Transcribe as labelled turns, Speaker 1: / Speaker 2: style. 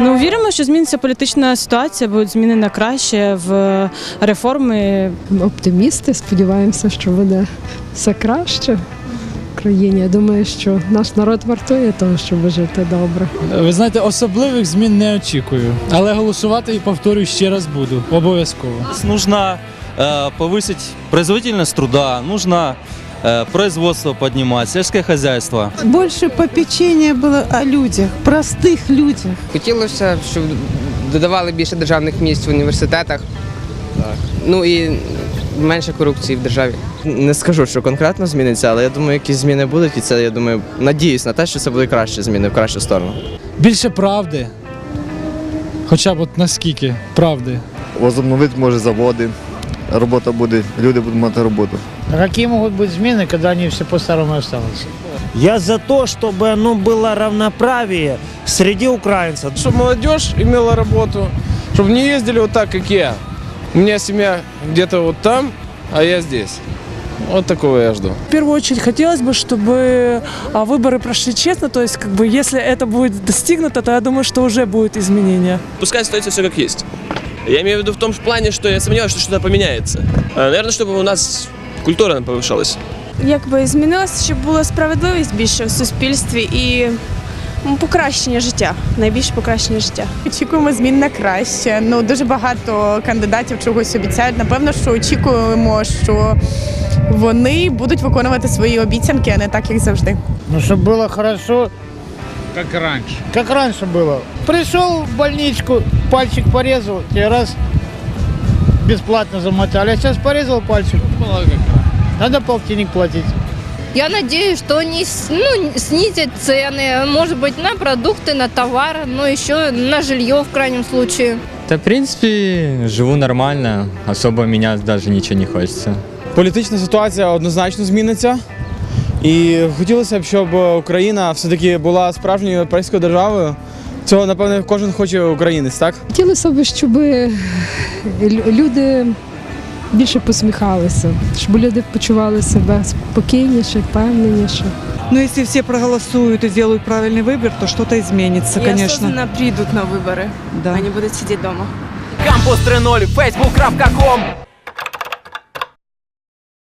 Speaker 1: Ну віримо, що зміниться політична ситуація, будуть зміни на краще в реформи.
Speaker 2: оптимісти. Сподіваємося, що буде все краще в країні. Я думаю, що наш народ вартує того, щоб жити добре.
Speaker 3: Ви знаєте, особливих змін не очікую, але голосувати і повторюю ще раз буду. Обов'язково.
Speaker 4: Нужно э, повысить производительность труда, нужно э, производство поднимать, сельское хозяйство.
Speaker 5: Больше попечения было о людях, простых людях.
Speaker 6: Хотілося, щоб додавали більше державних місць в університетах. Ну і менше корупції в державі.
Speaker 7: Не скажу, що конкретно зміниться, але я думаю, якісь зміни будуть, і це я думаю, надіюсь на те, що це будуть кращі зміни в кращу сторону.
Speaker 3: Більше правди. Хоча б от наскільки правди.
Speaker 8: возобновити може заводи, робота буде, люди будуть мати роботу.
Speaker 9: А какие могут быть измены, когда они все по-старому останутся?
Speaker 10: Я за то, чтобы ну, было равноправие среди украинцев.
Speaker 11: Чтобы молодежь имела работу, чтобы не ездили вот так, как я. У меня семья где-то вот там, а я здесь. Вот такого я жду.
Speaker 5: В первую очередь хотелось бы, чтобы а, выборы прошли честно, то есть как бы если это будет достигнуто, то я думаю, что уже будет изменение.
Speaker 11: Пускай остается все как есть. Я имею в виду в том плане, что я сомневаюсь, что что-то поменяется. А, Наверное, чтобы у нас культура повышалась.
Speaker 1: Якби змінилося, щоб була справедливість більше в суспільстві і ну, покращення життя, найбільше покращення життя.
Speaker 5: Очікуємо змін на краще. Ну дуже багато кандидатів чогось обіцяють. Напевно, що очікуємо, що вони будуть виконувати свої обіцянки, а не так, як завжди.
Speaker 9: Ну, чтобы было хорошо. Как раньше. Как раньше было. Пришел в больничку, пальчик порезал, тебе раз бесплатно замотали. А сейчас порезал пальчик, надо полтинник платить.
Speaker 12: Я надеюсь, что они с- ну, снизят цены, может быть, на продукты, на товар, но еще на жилье в крайнем случае.
Speaker 10: Да, в принципе, живу нормально, особо менять даже ничего не хочется.
Speaker 11: Політична ситуація однозначно зміниться. І хотілося б, щоб Україна все-таки була справжньою європейською державою. Цього, напевно, кожен хоче українець, так?
Speaker 2: Хотілося б, щоб люди більше посміхалися, щоб люди почували себе спокійніше, впевненіше.
Speaker 5: Ну, если все проголосуют и сделают правильный выбор, то что-то изменится, конечно.
Speaker 1: прийдуть на вибори,
Speaker 5: Да.
Speaker 1: не будуть сидіти вдома.
Speaker 10: Кампус 3.0, facebook.com